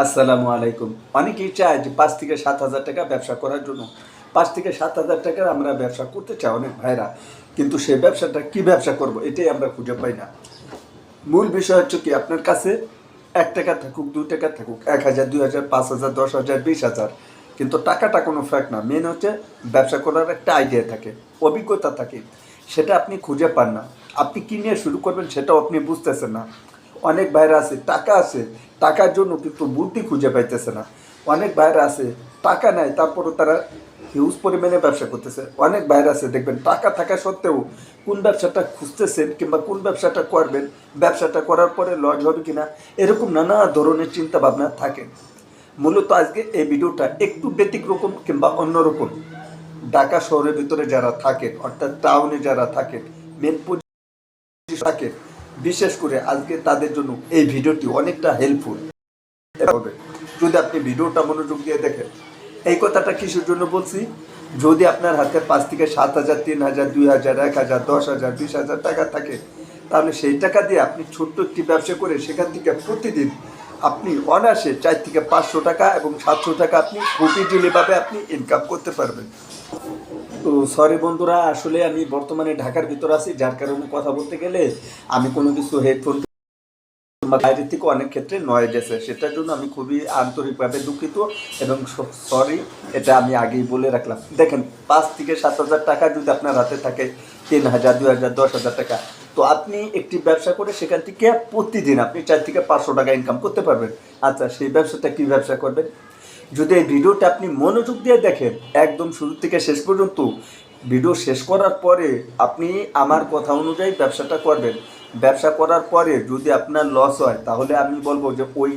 আসসালামু আলাইকুম। অনেকেই চায় যে পাঁচ থেকে সাত হাজার টাকা ব্যবসা করার জন্য? পাঁচ থেকে সাত হাজার টাকার আমরা ব্যবসা করতে চাই অনেক ভাইরা। কিন্তু সেই ব্যবসাটা কি ব্যবসা করব এটাই আমরা খুঁজে পাই না। মূল বিষয় হচ্ছে কি, আপনার কাছে এক টাকা থাকুক দু টাকা থাকুক, এক হাজার, দুই হাজার, পাঁচ হাজার, দশ হাজার, বিশ হাজার। কিন্তু টাকাটা কোনো ফ্যাক্ট না। মেন হচ্ছে ব্যবসা করার একটা আইডিয়া থাকে, অভিজ্ঞতা থাকে। সেটা আপনি খুঁজে পান না। আপনি কী নিয়ে শুরু করবেন সেটাও আপনি বুঝতেছেন না। অনেক ভাইরা আছে, টাকা আছে, টাকার জন্য কিন্তু বুদ্ধি খুঁজে পাইতেছে না। অনেক ভাইরা আছে, টাকা নেয় তারপরও তারা হিউজ পরিমাণে ব্যবসা করতেছে। অনেক বাইরে আছে, দেখবেন, টাকা থাকা সত্ত্বেও কোন ব্যবসাটা খুঁজতেছেন কিংবা কোন ব্যবসাটা করবেন, ব্যবসাটা করার পরে লজ হবে কিনা, এরকম নানা ধরনের চিন্তা ভাবনা থাকে। মূলত আজকে এই ভিডিওটা একটু ব্যতিক্রকম কিংবা অন্যরকম। ঢাকা শহরের ভিতরে যারা থাকেন, অর্থাৎ টাউনে যারা থাকেন মেন থাকে বিশেষ করে আজকে তাদের জন্য এই ভিডিওটি অনেকটা হেল্পফুল হবে যদি আপনি ভিডিওটা মনোযোগ দিয়ে দেখেন, এই কথাটা কিসের জন্য বলছি? যদি আপনার হাতে পাঁচ থেকে সাত হাজার, তিন হাজার, দুই হাজার, এক হাজার, দশ হাজার, বিশ হাজার টাকা থাকে, তাহলে সেই টাকা দিয়ে আপনি ছোট্ট একটি ব্যবসা করে সেখান থেকে প্রতিদিন আপনি অনায়াসে চার থেকে পাঁচশো টাকা এবং সাতশো টাকা আপনি প্রতিদিনভাবে আপনি ইনকাম করতে পারবেন। তো সরি বন্ধুরা, আসলে আমি বর্তমানে ঢাকার ভিতর আছি, যার কারণে কথা বলতে গেলে আমি কোনো কিছু হেডফোন বাইরের থেকে অনেক ক্ষেত্রে নয় গেছে সেটার জন্য আমি খুবই আন্তরিকভাবে দুঃখিত এবং সরি এটা আমি আগেই বলে রাখলাম। দেখেন, পাঁচ থেকে সাত হাজার টাকা যদি আপনার হাতে থাকে, তিন হাজার, দুই হাজার, দশ হাজার টাকা। তো আপনি একটি ব্যবসা করে সেখান থেকে প্রতিদিন আপনি চার থেকে পাঁচশো টাকা ইনকাম করতে পারবেন। আচ্ছা সেই ব্যবসাটা কী ব্যবসা করবেন? যদি এই ভিডিওটা আপনি মনোযোগ দিয়ে দেখেন, একদম শুরু থেকে শেষ পর্যন্ত, ভিডিও শেষ করার পরে আপনি আমার কথা অনুযায়ী ব্যবসাটা করবেন। ব্যবসা করার পরে যদি আপনার লস হয়, তাহলে আমি বলব যে ওই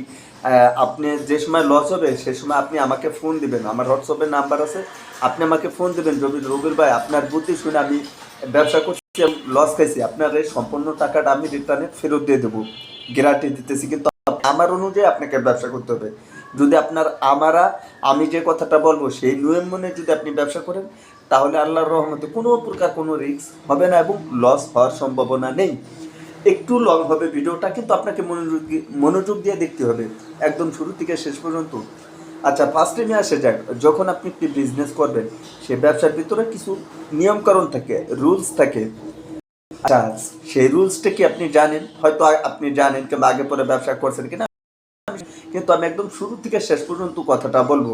আপনি যে সময় লস হবে, সে সময় আপনি আমাকে ফোন দিবেন। আমার হোয়াটসঅ্যাপের নাম্বার আছে, আপনি আমাকে ফোন দেবেন। রবি রবির ভাই আপনার বুদ্ধি শুনে আমি ব্যবসা করছি লস খাইছি, আপনার এই সম্পূর্ণ টাকাটা আমি রিটার্নে ফেরত দিয়ে দেবো। গ্যারান্টি দিতেছি, কিন্তু আমার অনুযায়ী আপনাকে ব্যবসা করতে হবে। যদি আপনার আমারা, আমি যে কথাটা বলব, সেই নিয়ম মনে যদি আপনি ব্যবসা করেন, তাহলে আল্লাহর রহমতে কোনো প্রকার কোনো রিস্ক হবে না এবং লস হওয়ার সম্ভাবনা নেই। একটু লং হবে ভিডিওটা, কিন্তু আপনাকে মনোযোগ মনোযোগ দিয়ে দেখতে হবে। একদম শুরু থেকে শেষ পর্যন্ত। আচ্ছা ফার্স্টে নিয়ে আসে যাক। যখন আপনি একটি বিজনেস করবেন, সে ব্যবসার ভিতরে কিছু নিয়মকানুন থাকে রুলস থাকে। আচ্ছা সেই রুলসটা কি আপনি জানেন? হয়তো আপনি জানেন কিংবা আগে পরে ব্যবসা করছেন কিনা কিন্তু আমি একদম শুরু থেকে শেষ পর্যন্ত কথাটা বলব।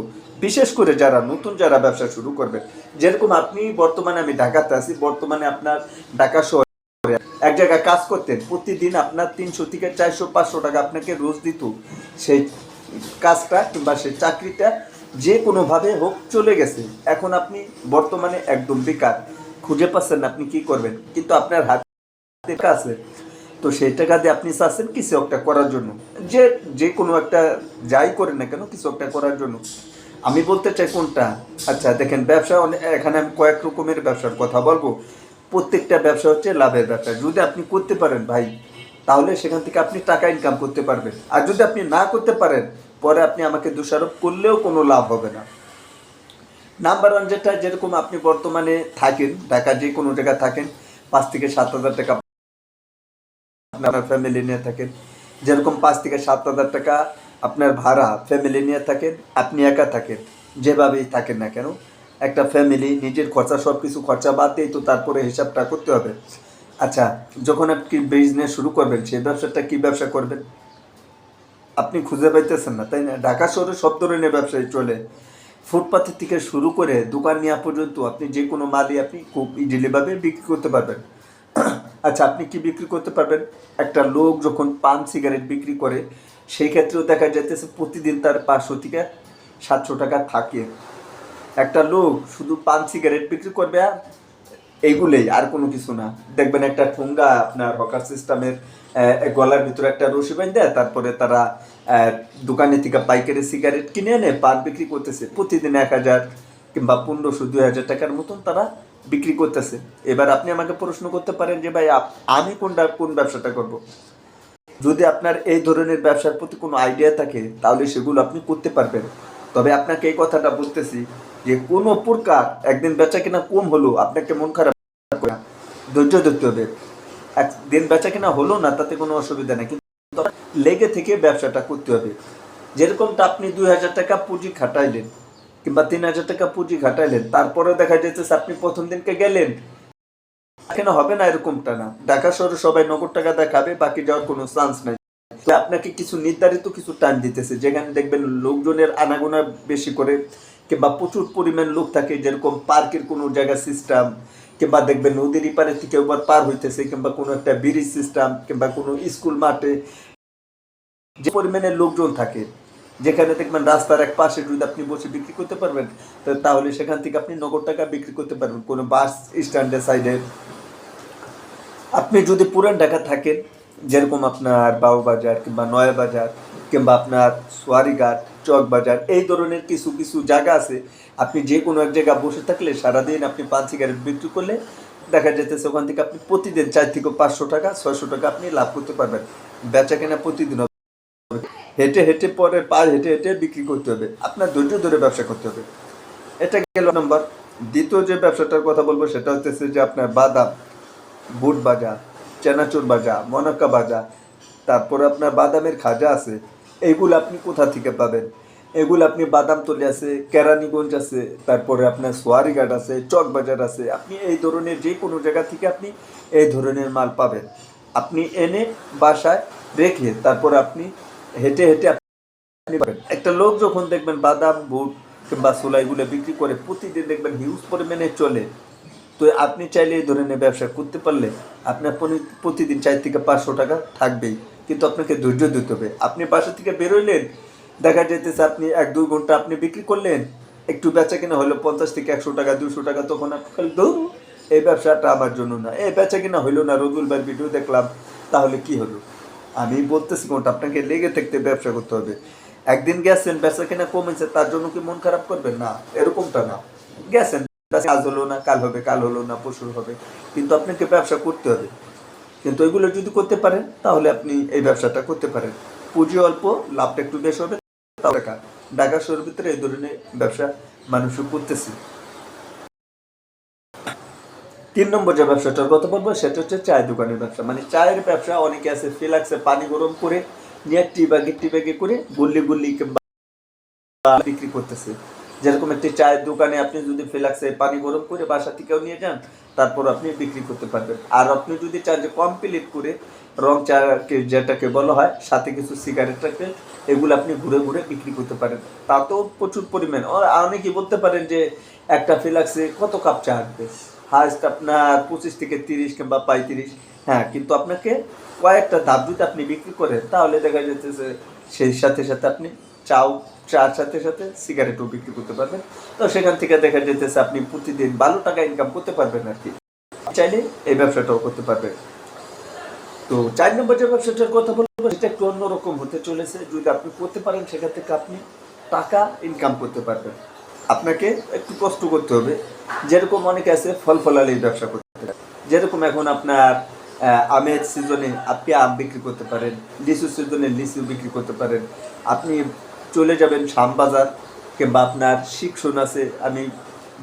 বিশেষ করে যারা নতুন যারা ব্যবসা শুরু করবে যেরকম আপনি বর্তমানে আমি ঢাকাতে আছি, বর্তমানে আপনার ঢাকা শহরে এক জায়গায় কাজ করতেন, প্রতিদিন আপনার তিনশো থেকে চারশো, পাঁচশো টাকা আপনাকে রোজ দিত। সেই কাজটা কিংবা সেই চাকরিটা যে কোনোভাবে হোক চলে গেছে। এখন আপনি বর্তমানে একদম বেকার, খুঁজে পাচ্ছেন আপনি কি করবেন। কিন্তু আপনার হাতে আছে তো সেই টাকা দিয়ে আপনি চাচ্ছেন কিছু একটা করার জন্য। যে যে কোনো একটা যাই করে না কেন, কিছু একটা করার জন্য। আমি বলতে চাই কোনটা? আচ্ছা দেখেন, ব্যবসা এখানে আমি কয়েক রকমের ব্যবসার কথা বলব। প্রত্যেকটা ব্যবসা হচ্ছে লাভের ব্যবসা। যদি আপনি করতে পারেন ভাই, তাহলে সেখান থেকে আপনি টাকা ইনকাম করতে পারবেন। আর যদি আপনি না করতে পারেন, পরে আপনি আমাকে দোষারোপ করলেও কোনো লাভ হবে না। নাম্বার ওয়ান যেটা, যেরকম আপনি বর্তমানে থাকেন ঢাকা যে কোনো জায়গায় থাকেন, পাঁচ থেকে সাত হাজার টাকা আপনার ফ্যামিলি নিয়ে থাকেন। যেরকম পাঁচ থেকে সাত হাজার টাকা আপনার ভাড়া ফ্যামিলি নিয়ে থাকেন, আপনি একা থাকেন, যেভাবেই থাকেন না কেন। একটা ফ্যামিলি নিজের খরচা সব কিছু খরচা বাদ দিয়ে তো তারপরে হিসাবটা করতে হবে। আচ্ছা যখন আপনি বিজনেস শুরু করবেন, সেই ব্যবসাটা কি ব্যবসা করবেন? আপনি খুঁজে পাইতেছেন না, তাই না? ঢাকা শহরে সব ধরনের ব্যবসায়ী চলে। ফুটপাথের থেকে শুরু করে দোকান নেওয়া পর্যন্ত আপনি যে কোনো মালই আপনি খুব ইজিলিভাবে বিক্রি করতে পারবেন। আচ্ছা আপনি কি বিক্রি করতে পারবেন? একটা লোক যখন পান সিগারেট বিক্রি করে, সেই ক্ষেত্রেও দেখা যাইতেছে প্রতিদিন তার পাঁচশো থেকে সাতশো টাকা থাকে। একটা লোক শুধু পান সিগারেট বিক্রি করবে আর এইগুলোই আর কোনো কিছু না। দেখবেন একটা ঠোঙ্গা আপনার হকার সিস্টেমের গলার ভিতরে একটা রশি দেয় তারপরে তারা দোকানে থেকে পাইকারি সিগারেট কিনে এনে পান বিক্রি করতেছে। প্রতিদিন এক হাজার কিংবা পনেরোশো, দুই হাজার টাকার মতন তারা বিক্রি করতেছে। এবার আপনি আমাকে প্রশ্ন করতে পারেন যে, ভাই আমি কোনটা কোন ব্যবসাটা করব। যদি আপনার এই ধরনের ব্যবসার প্রতি কোনো আইডিয়া থাকে, তাহলে সেগুলো আপনি করতে পারবেন। তবে আপনাকে এই কথাটা বলতেছি যে, কোনো প্রকার একদিন বেচা কিনা কম হলো, আপনাকে মন খারাপ ধৈর্য ধরতে হবে। একদিন বেচা কিনা হলো না, তাতে কোনো অসুবিধা নেই, কিন্তু লেগে থেকে ব্যবসাটা করতে হবে। যেরকমটা আপনি দুই হাজার টাকা পুঁজি খাটাইলেন কিংবা তিন হাজার টাকা পুঁজি ঘাটাইলেন তারপরে দেখা যাচ্ছে আপনি প্রথম দিনকে গেলেন। এখানে হবে না এরকমটা না। ঢাকা শহরে সবাই নগদ টাকা দেখাবে, বাকি যাওয়ার কোনো চান্স নাই। আপনাকে কিছু নির্ধারিত কিছু টাইম দিতেছে, যেখানে দেখবেন লোকজনের আনাগোনা বেশি করে, কিংবা প্রচুর পরিমাণ লোক থাকে, যেরকম পার্কের কোনো জায়গা সিস্টেম কিংবা দেখবেন নদীর পারে থেকে একবার পার হইতেছে, কিংবা কোনো একটা ব্রিজ সিস্টেম কিংবা কোনো স্কুল মাঠে যে পরিমাণে লোকজন থাকে। যেখানে দেখবেন রাস্তার এক পাশে যদি আপনি বসে বিক্রি করতে পারবেন তাহলে সেখান থেকে আপনি নগদ টাকা বিক্রি করতে পারবেন কোনো বাস স্ট্যান্ডের সাইডে। আপনি যদি পুরান ঢাকা থাকেন, যেরকম আপনার বাবুবাজার কিংবা নয়া বাজার কিংবা আপনার সোয়ারিঘাট চক বাজার এই ধরনের কিছু কিছু জায়গা আছে, আপনি যে কোনো এক জায়গায় বসে থাকলে সারাদিন আপনি পান সিগারেট বিক্রি করলে দেখা যেতেছে ওখান থেকে আপনি প্রতিদিন চার থেকে পাঁচশো টাকা, ছয়শো টাকা আপনি লাভ করতে পারবেন। বেচা কেনা প্রতিদিন হেঁটে হেঁটে পরে পা হেঁটে হেঁটে বিক্রি করতে হবে। আপনার ধৈর্য ধরে ব্যবসা করতে হবে। এটা গেল নম্বর। দ্বিতীয় যে ব্যবসাটার কথা বলব, সেটা হচ্ছে যে আপনার বাদাম, বুট বাজা চেনাচুর বাজা মনক্কা বাজা তারপরে আপনার বাদামের খাজা আছে। এইগুলো আপনি কোথা থেকে পাবেন? এগুলো আপনি বাদাম তলি আছে, কেরানীগঞ্জ আছে, তারপরে আপনার সোয়ারিঘাট আছে চক বাজার আছে। আপনি এই ধরনের যে কোনো জায়গা থেকে আপনি এই ধরনের মাল পাবেন। আপনি এনে বাসায় রেখে তারপর আপনি হেঁটে হেঁটে আপনি একটা লোক যখন দেখবেন বাদাম, বুট কিংবা সোলাইগুলো বিক্রি করে প্রতিদিন দেখবেন হিউজ পরিমাণে চলে, তো আপনি চাইলে এই ধরনের ব্যবসা করতে পারলে আপনার প্রতিদিন চার থেকে পাঁচশো টাকা থাকবেই, কিন্তু আপনাকে ধৈর্য দিতে হবে। আপনি বাসা থেকে বেরোইলেন দেখা যেতেছে আপনি এক দুই ঘণ্টা আপনি বিক্রি করলেন, একটু বেচা কিনা হলো পঞ্চাশ থেকে একশো টাকা দুশো টাকা, তখন আপনি ধরুন এই ব্যবসাটা আমার জন্য না। এই বেচা কিনা হইল না রদুল ভাইয়ের ভিডিও দেখলাম, তাহলে কি হলো? আমি বলতেছি কোনটা? আপনাকে লেগে থাকতে ব্যবসা করতে হবে। একদিন গেছেন ব্যবসা কিনা কমেছে, তার জন্য কি মন খারাপ করবেন? না, এরকমটা না। গেছেন আজ হলো না, কাল হবে, কাল হলো না পশুর হবে। কিন্তু আপনাকে ব্যবসা করতে হবে। কিন্তু এগুলো যদি করতে পারেন, তাহলে আপনি এই ব্যবসাটা করতে পারেন। পুঁজি অল্প, লাভটা একটু বেশ হবে টাকা ঢাকা শহরের ভিতরে এই ধরনের ব্যবসা মানুষ করতেছে। তিন নম্বর যে ব্যবসাটার কথা বলব, সেটা হচ্ছে চায়ের দোকানের ব্যবসা। মানে চায়ের ব্যবসা অনেকে আছে ফিলাক্সে পানি গরম করে, নিয়ে টি ব্যাগে টি ব্যাগে করে গুল্লি গুল্লি বিক্রি করতেছে। যেরকম একটি চায়ের দোকানে আপনি যদি ফিলাক্সে পানি গরম করে বাসা থেকেও নিয়ে যান, তারপর আপনি বিক্রি করতে পারবেন। আর আপনি যদি চান যে কমপ্লিট করে রং চাকে, যেটাকে বলা হয়, সাথে কিছু সিগারেট রাখবেন, এগুলো আপনি ঘুরে ঘুরে বিক্রি করতে পারেন। তাতেও প্রচুর পরিমাণ। ও অনেকে বলতে পারেন যে একটা ফিলাক্সে কত কাপ চা আসবে? হাইস্ট আপনার পঁচিশ থেকে তিরিশ কিংবা পঁয়ত্রিশ। হ্যাঁ কিন্তু আপনাকে কয়েকটা ধাপ যদি আপনি বিক্রি করেন, তাহলে দেখা যাচ্ছে সেই সাথে সাথে আপনি চাও, চার সাথে সাথে সিগারেটও বিক্রি করতে পারবেন। তো সেখান থেকে দেখা যেতেছে আপনি প্রতিদিন ভালো টাকা ইনকাম করতে পারবেন আর কি। চাইলে এই ব্যবসাটাও করতে পারবেন। তো চার নম্বর যে ব্যবসাটার কথা বলব, সেটা একটু অন্যরকম হতে চলেছে। যদি আপনি করতে পারেন, সেখান থেকে আপনি টাকা ইনকাম করতে পারবেন। আপনাকে একটু কষ্ট করতে হবে। যেরকম অনেকে আছে ফল ফলালির ব্যবসা করতে পারে। যেরকম এখন আপনার আমের সিজনে আপনি আম বিক্রি করতে পারেন লিচু সিজনে লিচু বিক্রি করতে পারেন। আপনি চলে যাবেন শ্যামবাজার কিংবা আপনার শিক্ষণ আছে, আমি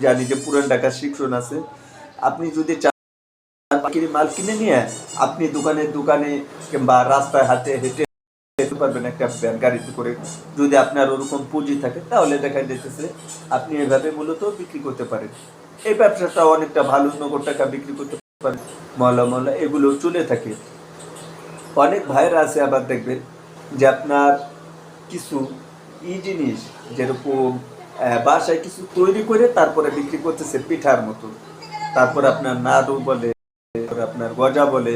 জানি যে পুরান ঢাকার শিক্ষণ আছে। আপনি যদি চান মাল কিনে নিয়ে, আপনি দোকানে দোকানে কিংবা রাস্তায় হাতে হেঁটে পারবেন একটা গাড়িতে করে। যদি আপনার ওরকম পুঁজি থাকে, তাহলে দেখা যেতেছে আপনি এভাবে মূলত বিক্রি করতে পারেন। এই ব্যবসাটা অনেকটা ভালো নগদ টাকা বিক্রি করতে পারেন। মহলা মহলা এগুলো চলে থাকে। অনেক ভাইরা আছে আবার দেখবেন যে আপনার কিছু ই জিনিস, যেরকম বাসায় কিছু তৈরি করে তারপরে বিক্রি করতেছে পিঠার মতো। তারপর আপনার নাড়ু বলে আপনার গজা বলে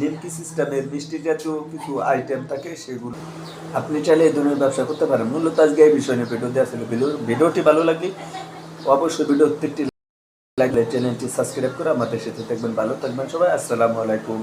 নিমকি সিস্টেমের মিষ্টি জাতীয় কিছু আইটেম থাকে, সেগুলো আপনি চাইলে এই ধরনের ব্যবসা করতে পারেন। মূলত আজকে এই বিষয় নিয়ে ভিডিও দেওয়া ছিল ভিডিও- ভিডিওটি ভালো লাগলে অবশ্যই ভিডিও প্রত্যেকটি লাগলে চ্যানেলটি সাবস্ক্রাইব করে আমাদের সাথে থাকবেন, ভালো থাকবেন সবাই। আসসালামু আলাইকুম।